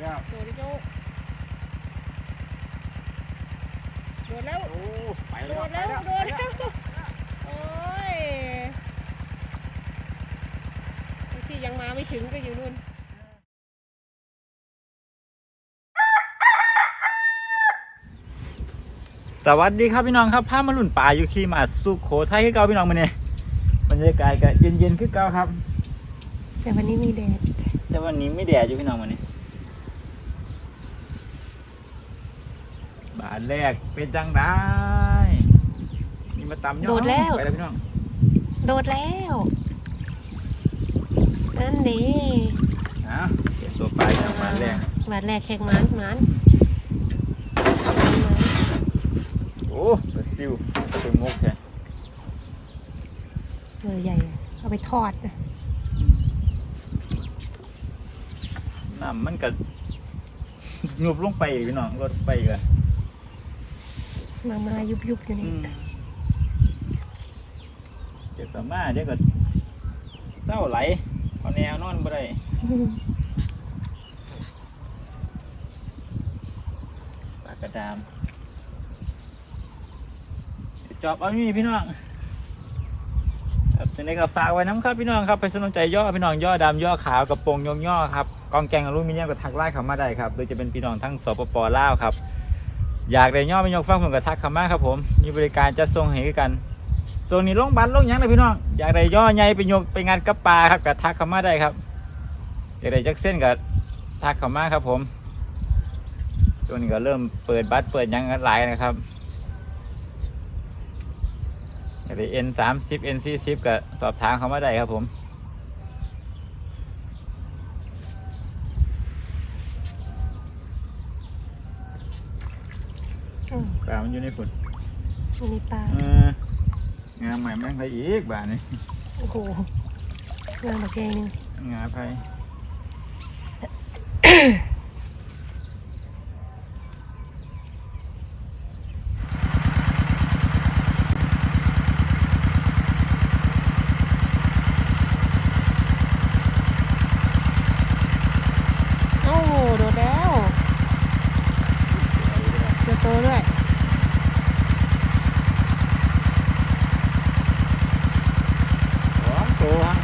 แล้วโดดโยกโดดแล้ว โอ้ไปโดแล้วดไปแล้ว แล้วโดดแล้ว โอ้ยไอ้ที่ยังมาไม่ถึงก็อยู่นู่น สวัสดีครับพี่น้องครับพามาลุ่นป่าอยู่ขี่มาสุโขทัยคือเก่าพี่น้องมาเนี่ยบรรยากาศก็เย็นๆคือเก่าครับ แต่วันนี้มีแดดแต่วันนี้ไม่แดดอยู่พี่น้องมาเนี่ย บาทแรกเป็นจังได้นี่มาตำย่อไปแล้วพี่น้องโดดแล้วนั่นดีนะเก็บตัวปลาจากบาทแรกบาดแรกแขกมันมันโอ้ปลาซิวเป็นงกแค่เออใหญ่อะเอาไปทอดนะน้ำมันก็ยุบลงไปอีกพี่น้องรถไปอีกัน มามายุบยุบอยู่นี่เดี๋ยวก็มาเดี๋ยวก็เศร้าไหลพอแนวนอนบ่ได้ปลากระดามจอบเอานี่พี่น้องครับจังไดก็ฝากไว้น้ำครับพี่น้องครับ ไปสนใจย่อพี่น้องย่อดำย่อขาวกระโปรงยงย่อครับกองแกงอลูมิเนียมก็ทักไล่เขามาได้ครับ โดยจะเป็นพี่น้องทั้งสปปลาวครับ อยากได้ย่อไปยกฟังผมก็ทักเข้ามาครับผม มีบริการจัดส่งให้กันส่วนนี้ลงบันลงยังเลยพี่น้อง อยากได้ย่อใหญ่ไปยกไปงานกับปาครับก็ทักเข้ามาได้ครับ อยากได้จักเส้นก็ทักเข้ามาครับผมตัวนี้ก็เริ่มเปิดบัตรเปิดยังกันหลายนะครับอยากได้ N สามสิบ N สี่สิบก็สอบถามเขามาได้ครับผม ปลามันอยู่ในฝุ่นอันนี้ปลาเอองามใหม่แม่งไปอีกบ้านนี้โอ้โหงานบักแกงหนึงงาไป โอ้โหโดดแล้วเจอโตด้วย สองตัวฮะ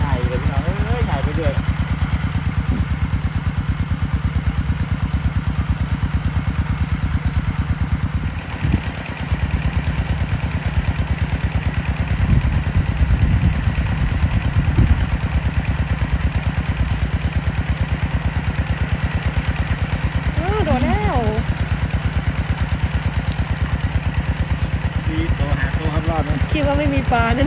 ง่ายเลยพี่น้องเอ้ยง่ายไปเรื่อย อ้าวโดดแล้ว สี่ตัวหาตัวครับรอบนึง คิดว่าไม่มี ปลาแน่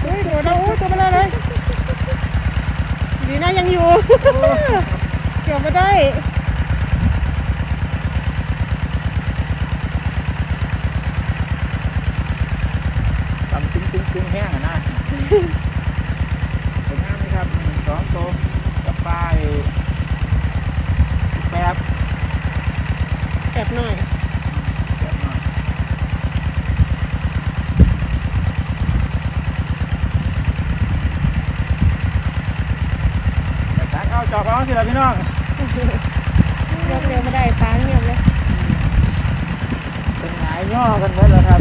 เฮ้ยโดดแล้วโอ้ยตัวเบลอเลย ดีนะยังอยู่ เกี่ยวมาได้ ทำตึ้งตึ้งตึ้งแห้งอะนะสวยงามไหมครับหนึ่งสองตัวกับปลายแป๊บ แอบหน่อย แป๊บหน่อยแต่ถ้าเอาจอบเอาสิล่ะพี่น้อง เรี ยกเร็วมาได้ปลาเงียบเลยเป็นหายย่อกันหมดแล้วครับ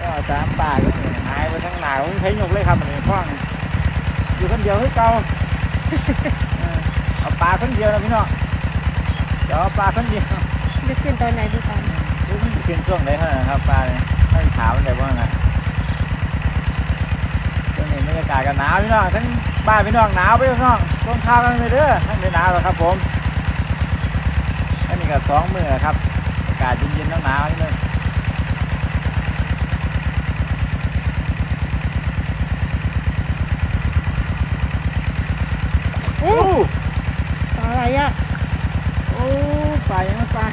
ก็ตามป่าก็เนี่ยหายไปทั้งหนาวไม่ใช้ยกเลยครับอันนี้ข้องอยู่คนเดียวให้เก่าเออเอาปลาคนเดียวนะพี่น้องเดี๋ยวเอาปลาคนเดียวจะขึ้นตอนไหนดูกันรู้มันเป็นช่วงไหนเท่านั้นครับปลาเนี่ยไม่ขาวแต่ว่าไงช่วงนี้บรรยากาศก็หนาวพี่น้องทั้ง บ้านพี่น้องหนาวไปพี่น้องต้นข้าวกันไปเด้อทั้เดืนหนาวแล้วครับผมอันนี้ก็สองมือครับอากาศเย็นๆหนาวๆนิดนึงโอ้ปลาอะไรอะโอ้ปลาอย่างไงปลา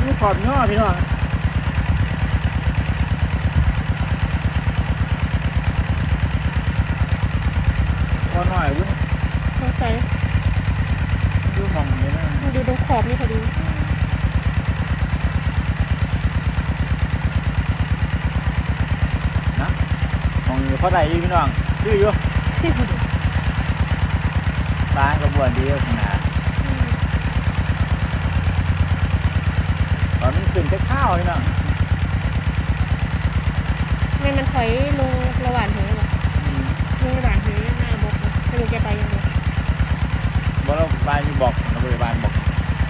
ดูขอบย่อพี่น้อง สงสัยดูมองอย่างนี้นะมันอยู่ตรงขอบนี่พอดีนะมองอยู่เพราะใดอยู่พี่น้องดื้ออยู่บ้านกระบวนดีขนาดตอนนี้ขึ้นแค่ข้าวพี่น้องแม่มันถอย บเราบ้านอยู่บอกเราบริบาลบอก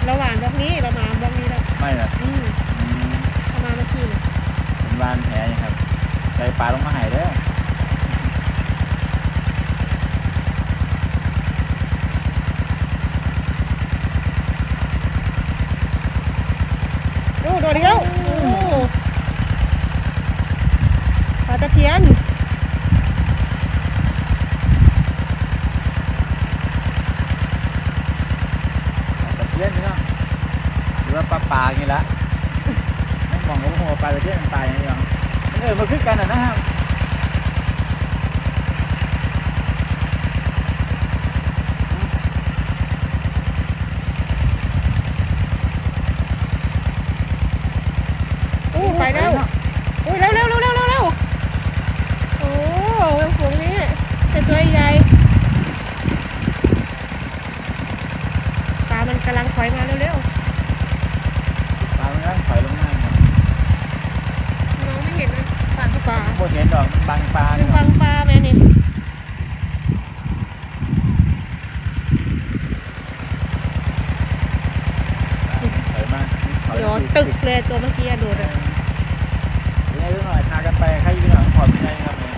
ระหว่างบล็อกนี้เรามาบล็อกนี้แล้วไม่หรอกอืมอืมเข้ามาเมื่อกี้เลยเป็นบ้านแท้ยังครับใจปลาลงมาใหายเด้อโอ้โดนอีกแล้วโอ้ปลาตะเพียน ตะเพียนพี่น้องหรือว่าปลาปลาอย่างนี้ละไม่ มองว่าหัวปลาตะเพียนมันตายอย่างนี้หรอเออมาคึกกันอะนะครับ โอ้ไปแล้วโอ้ยเร็วเร็วเร็วเร็วเร็วเร็วโอ้เว็บฝูงนี้แต่ตัวใหญ่ปลามันกำลังถอยมาเร็วเร็ว ปลามันก็ถอยลงมาครับ มองไม่เห็นเลยปลาปลา โคตรเห็นดอกมันบังปลา ดู เนี่ย ฟังปลาแม่นี่ ถอยมาถอย โดด ตึกเลยตัวเมื่อกี้อะโดดอะยังไงเรื่องหน่อยพากันไปใครอยู่พี่น้องขอบใจครับเนี่ย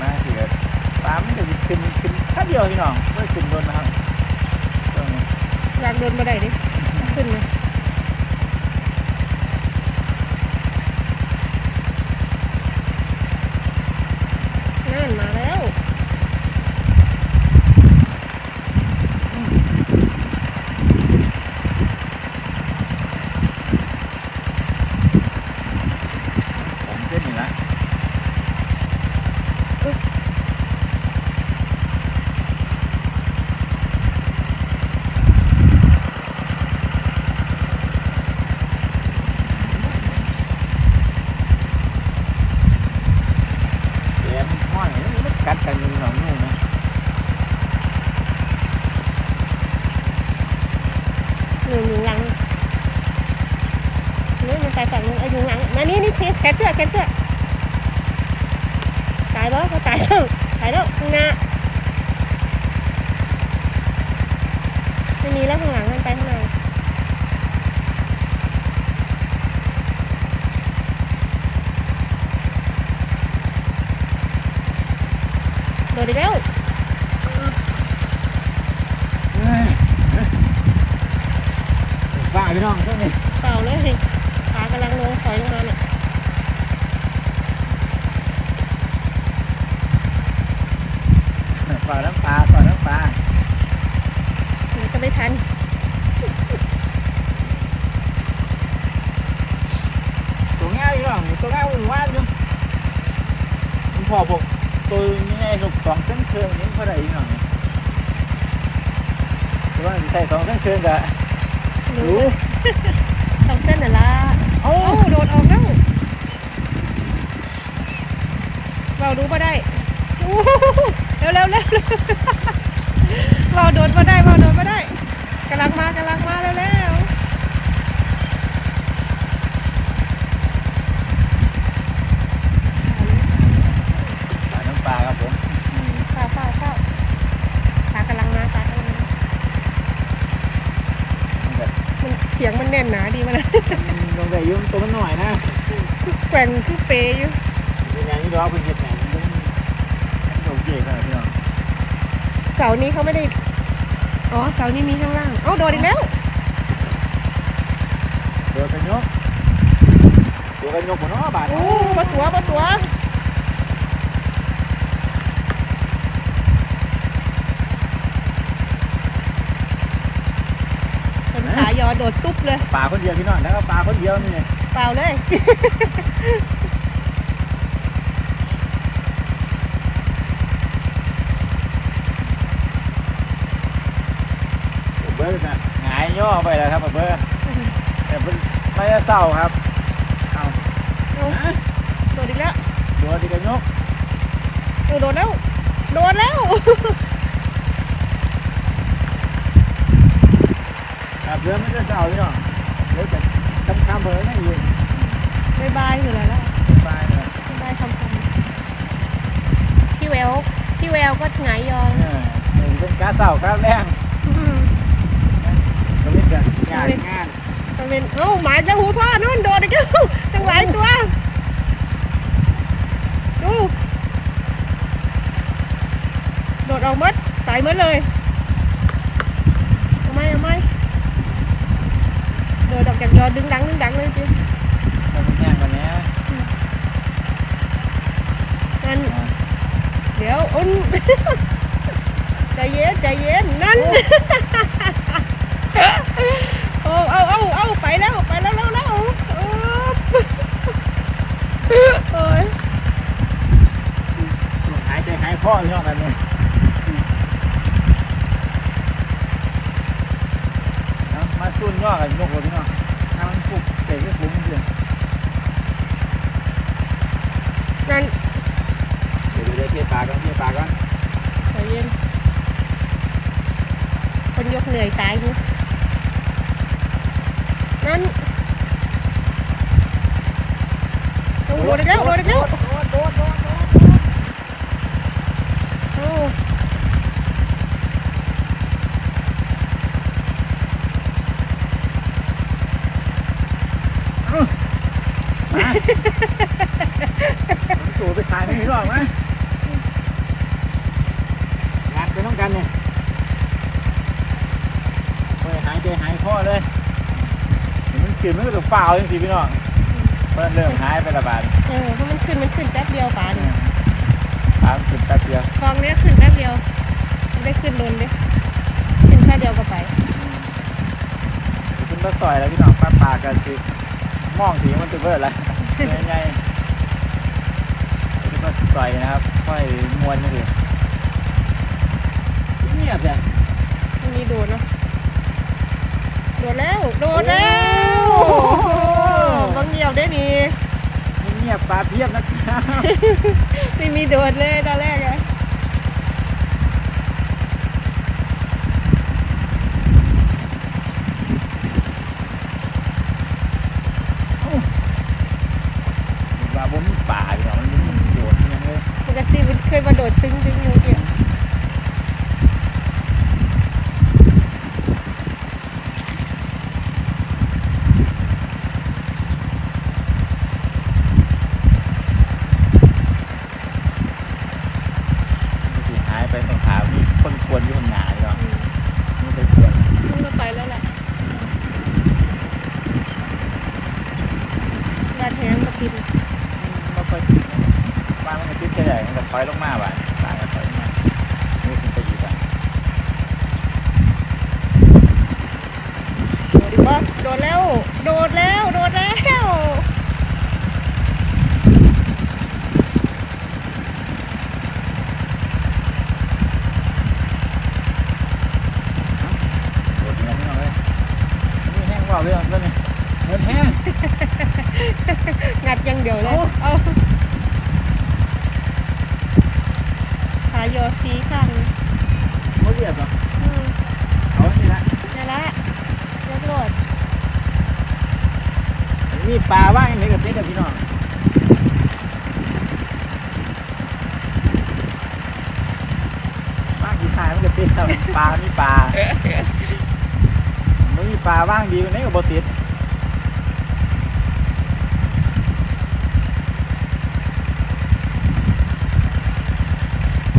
มาสิครับปลามันจะขึ้นขึ้นแค่เดียวพี่น้องไม่ขึ้นโดนนะครับตรงนี้อยากโดนมาได้ดิขึ้นเลยนั่นมาแล้ว ผมเส้นนี่ละแกมันห้อยมันกัดกันอยู่หนองนู่นนะ หนึ่งหนึ่งหลังนี่มันไปฝั่งนู้นเอาอยู่หลังมานี่นี่แขนเสื้อแขนเสื้อตายบ่เขาตายแล้วตายแล้วข้างหน้าไม่มีแล้วข้างหลังมันไปข้างใน โดดอีกแล้วเฮ้ยฝ่าพี่น้องเท่านี้เปล่าเลยปลากำลังลงถอยลงมาเนี่ยฝ่าน้ำปลาฝ่าน้ำปลาเดี๋ยวจะไม่ทันตัวง่ายพี่น้องตัวง่ายอุ่นว่านอยู่มันพอพวก ตัวง่ายๆลูกสองเส้นเครื่องนี้เท่าไหร่พี่องเนี่ยตัวว่าใส่สองเส้นเครื่องกะรู้สองเส้นน่ะละเอ้โดดออกแล้วเราดูมาได้เร็วเร็วเร็วเร็วเราโดดมาได้เราโดดมาได้กำลังมากำลังมาแล้วแล้ว ฝ่าน้ำปลาครับผม ข้าวข้าวข้าวปลากำลังมาปลากำลังมา มันแบบ มันเสียงมั นแน่นหนาดีมันนะลงไปยุ่งตัวมันหน่อยนะแกว่งคือเปย์อยู่เป็นอย่างนี้ดอกเป็นเห็ดแหนมมันต้องโอเคครับพี่น้องเสานี้เขาไม่ได้ อ๋อเสานี้มีข้างล่าง เอ้าโดดอีกแล้ว เดือกันยกเดือกันยกหัวน้อบาทโอ้ปลาตัวปลาตัว ดตุ๊บเลยปลาคนเดียวพี่น้องแล้วก็ปลาคนเดียวนี่เปล่าเลยเบิร์ดนะหงายย่อไปแล้วครับเบิร์ดแต่เพิ่นไม่ได้เศร้าครับเอาเอาฮะโดดอีกแล้วตัวดีกันยกโอ้โดดแล้ว โดดแล้วครับเรือไม่ได้เศร้าพี่น้องเดี๋ยวจะทำคำเบอร์ไม่อยู่ บายบายคืออะไรแล้ว บายเลยบายบายคำคำพี่แววพี่แววก็หงายยองเออนี่เป็นการเศร้าการแรงอืมตรงนี้จะงานงานมันเป็นเอ้าหมายจะหูพ่อนู่นโดดอีกแล้วทั้งหลายตัวดูโดดออกหมดตายหมดเลยเอาไหมเอาไหม โดดออกจากยอดึงดังดึงดังเลยจิ ต้องแข่งกันเนี้ย นั่นเดี๋ยวอุ่น ใจเย็นใจเย็นนั่น โอ้เอาเอาเอาไปแล้วไปแล้วแล้วแล้วโอ้ โอ้ย หายใจหายคอพี่น้องแบบนี้เอามาซุ่นย่อกันยกเลยพี่น้องถ้ามันปุ๊บเตะก็ปุ๊บจริง นั่น เดี๋ยวเดี๋ยวเทียบปากกันเทียบปากกัน ใจเย็นคนยกเหนื่อยตายกูนั่นโอ้โดดอีกแล้วโดดอีกแล้ว โดดโดดโดดโดด โอ้ มาผมตู่ไปขายไม่มี หรอกไหมงานไปต้องกันเนี่ยไปหายใจหายคอเลยเดี๋ยวมันขึ้นมันก็จะฝ่าวจริงๆพี่น้องเพิ่นเริ่มหายไประบาดเออเพราะมันขึ้นมันขึ้นแป๊บเดียวป่าเนี่ยตามขึ้นแป๊บเดียวคลองเนี้ยขึ้นแป๊บเดียวไม่ได้ขึ้นโดนเลยขึ้นแค่เดียวก็ไปขึ้นรถซอยแล้วพี่น้องป้าปากันสิมองถึงมันจะเบิดแล้วใหญ่ ๆขึ้นรถซอยนะครับ ค่อยมวนนี่ดิเงียบเลยมันมีโดดเนาะโดดแล้ว โดดแล้วโอ้โหบางเดียวได้นี่เงียบปลาเพียบนะครับไม่มีโดดเลยตอนแรกอะ ว่าผมมีป่าอยู่เนาะมันมีโดดอยังเลย ปกติมันเคยมาโดดตึงตึงอยู่เดียว สิหายไปตรงขามีคนควนอยู่ข้างหน้าอยู่เนาะไม่เคยควน ต้องมาไปแล้วแหละดาดแห้งมากิน ไม่ค่อยติดปลามันก็ติดแค่ใหญ่มันก็ถอยลงมาบ่ะปลาก็ถอยลงมาไม่ขึ้นไปอีกอะ โดดอีกบ่โดดแล้ว โดดแล้ว โดดแล้ว โดดเงี้ยไม่เอาเลยนี่แห้งเปล่าเลยเพื่อนนี่เงินแห้งงัดอยังเดียวเลยเอาเอาขายอซีข้างไม่เรียบหรออืมเอาอันนี่ละนั่นแหละยกโหลดมีปลาว่างอย่างไรกับเจ๊กับพี่น้องว่างกี่ทายมันก็ติดครับปลามีปลาไม่มีปลาว่างดีกว่านี้ก็บ่ติด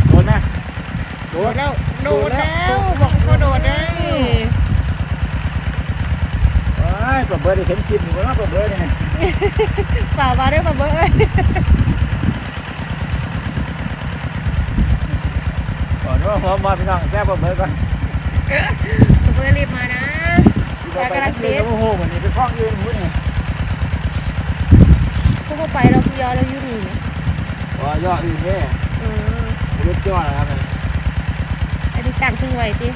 โดนไหมโดโดนดแล้วโดโดดดแล้แล้ววบอกเขาโดดได้เอ้ยปลาเบิร์ดได้เห็นคลิปอยู่ว่าปลาเบิร์ดเนี่ยฝ่ามาด้วยฝ่าเบอร์เอ้ยก่อนว่าพร้อมมาพี่น้องแซ่บปลาเบิร์ดก่อนฝ่าเบอร์รีบมานะที่บปลากำลังเด็ดโอ้โหเหมือนนี่เป็นข้องยืนหูนี่พวกเขาไปเราพี่ยอเราอยู่นี่นะว่ายอดอื่นเนี่ยเออรถยอดนะครับ ไอ้ที่ตั้งทิ้งไว้ติ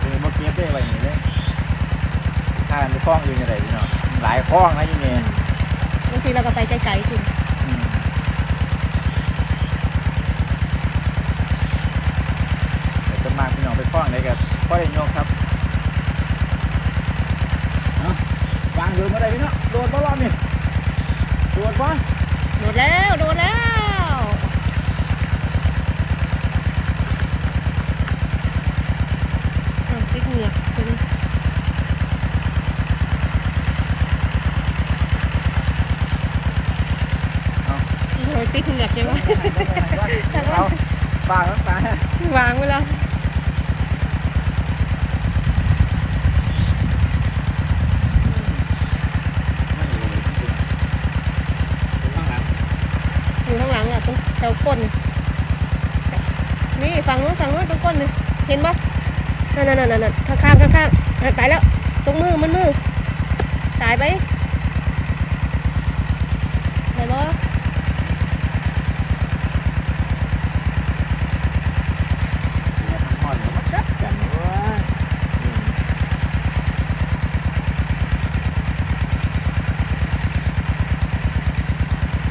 เออมาเก็บได้ไปอย่างนี้เลยทานไปข้องอื่นยังไงพี่น้องหลายข้องนะยี่เนี่ยบางทีเราก็ไปไกลๆคุณอืมเดี๋ยวจะมาพี่น้องไปข้องได้กับพ่อได้ยกครับเอาวางโดนมาได้พี่น้องโดนบ่รอบนี่โดนบ่ โดดแล้วโดดแล้วอะติ๊กเหงือกตัวนี้ เอา โอ้ยติ๊กเหงือกยังวะ เอาปากน้ำตาวางไว้แล้วอยู่ข้างหลังอะตรงแถวก้น นี่ฝั่งนู้นฝั่งนู้นตรงก้นนี่เห็นปะนั่นนั่นนั่นนั่นข้างข้างข้างข้างนั่นไปแล้ว ตรงมือมันมือตายไปไหนบ่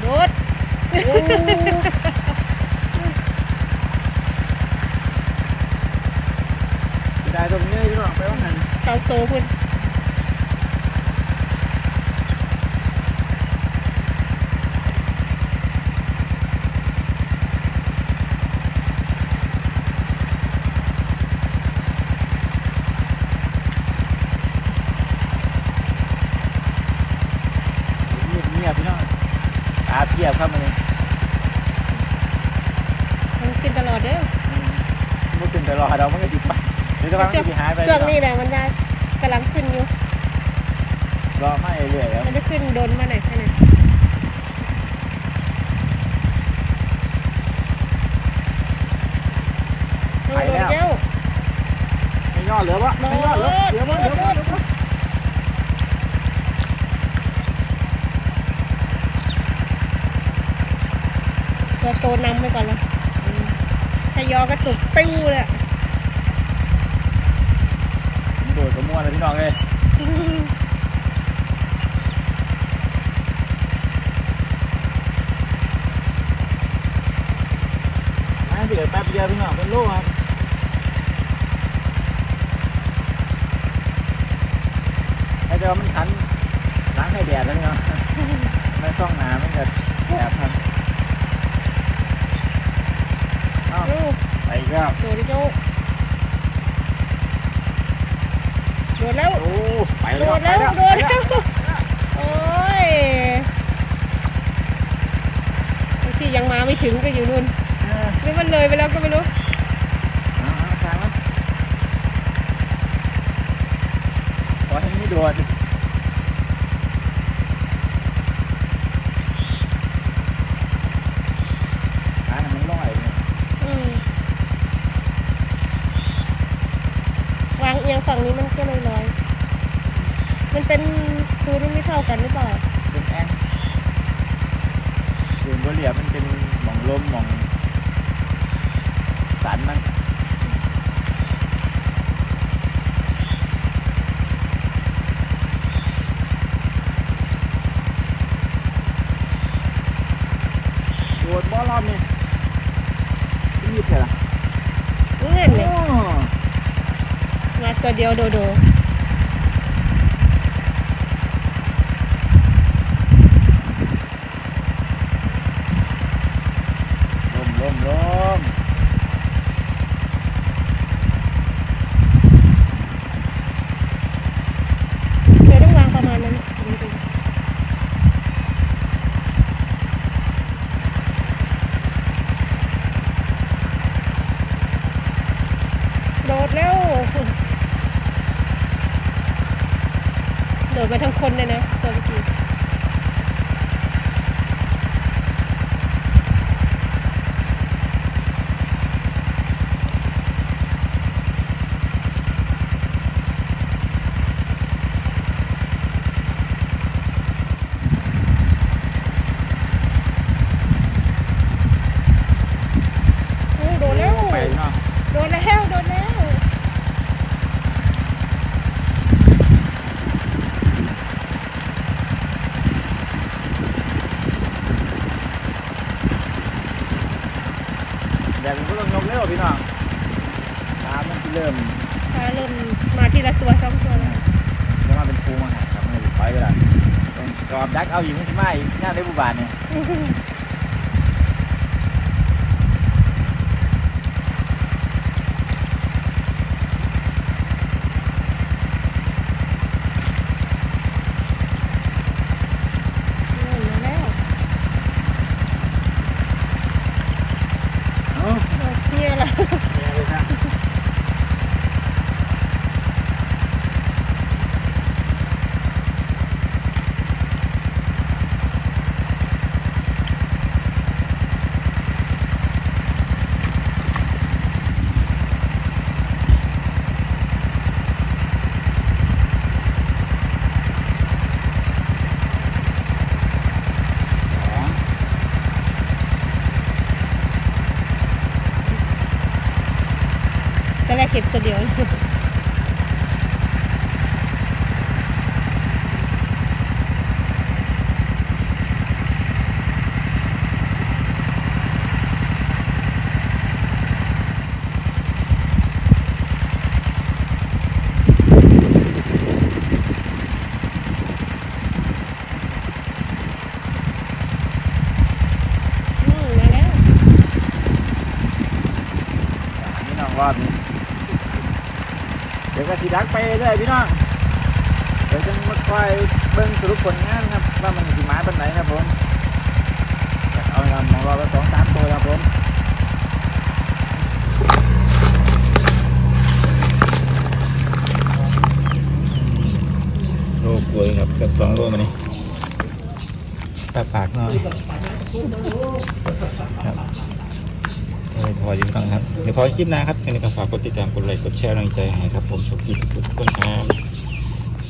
โดด ได้ตรงนี้พี่น้องไปว่าหัน เตาโตพุ่น เงียบเงียบพี่น้องตาเทียบครับมัน มันกินตลอดเด้อ เมื่อคืนไปรอเรามันก็ติดไปเดี๋ยวจะมันก็จะหายไป ช่วง นี้แหละมันจะกำลังขึ้นอยู่ รอไม่เรื่อยแล้วมันจะขึ้นโดนมาหน่อยแค่ไหนโดดเร็วไม่ยอดเหลือวะไม่ยอดเหลือเหลือวะเหลือวะเหลือวะตัวโตนำไปก่อนเลยถ้ายอกระตุกปิ้วเลยอะ โดดกระมวลเลยพี่น้องเลยน่าเสียแป๊บเดียวพี่น้องเป็นลูกครับไอ้เดี๋ยวมันขันล้างให้แดดแล้วพี่น้องไม่ต้องหนาไม่เกิดแดดทันเอ้าเร็วไปอีกแล้วโดดเร็ว โดดแล้ว โอ้ไปโดแล้วดไปแล้วแล้ว โดดแล้ว โอ้ยบางทียังมาไม่ถึงก็อยู่นู่นเออหรือมันเลยไปแล้วก็ไม่รู้เอาเอาทางมันขอให้ไม่โดดหาหนังมันลอยเนี่ย อืมวางเอียงฝั่งนี้มันก็เลยลอย มัน เป็นพื้นมันไม่เท่ากันหรือเปล่าเป็นแองส่วนบนเหลียบมันเป็นหมองลมหมองสันมันโดดบอลรอบนี่ยืดเลยล่ะเงื่อนเนี่ยมาตัวเดียวโดโด ลมลมลม เดี๋ยวต้องวางประมาณนั้นโดแล้วโดดไปทั้งคนเลยนะตัวเมื่อกี้ แบบมันก็ต้องยกเร็วพี่น้องน้ำมันสิเริ่มปลาเริ่มมาทีละตัวสองตัวแล้วจะมาเป็นภูมาหาครับไม่ได้ปล่อยไปละต้องกรอบดักเอาอยู่ไม่ใช่ไหมหน้าได้บุบานเนี่ย เริ่มมาแล้ว เอ้า เนี่ยแหละ เนี่ยเลยนะสอง แต่แรก เก็บตัวเดียวอืมมาแล้วพี่น้องรอบนี้ ดี๋ยวก็สีดักไปเรื่อยพี่น้องเดี๋ยวจะมาคอยเบิ่งสรุปผลงานครับว่ามันสีมาเป็นไหนครับผมเอาละมองรอบละสองสามตัวครับผมโลกล้วยครับกือบสองโลมานี่ปาปากหน่อยครับ เลยพอยืนฟังครับ เดี๋ยวพอคลิปหน้าครับยังไงก็ฝากกดติดตาม กดไลค์ กดแชร์กำลังใจให้ครับ ผมสุขีทุกคนครับ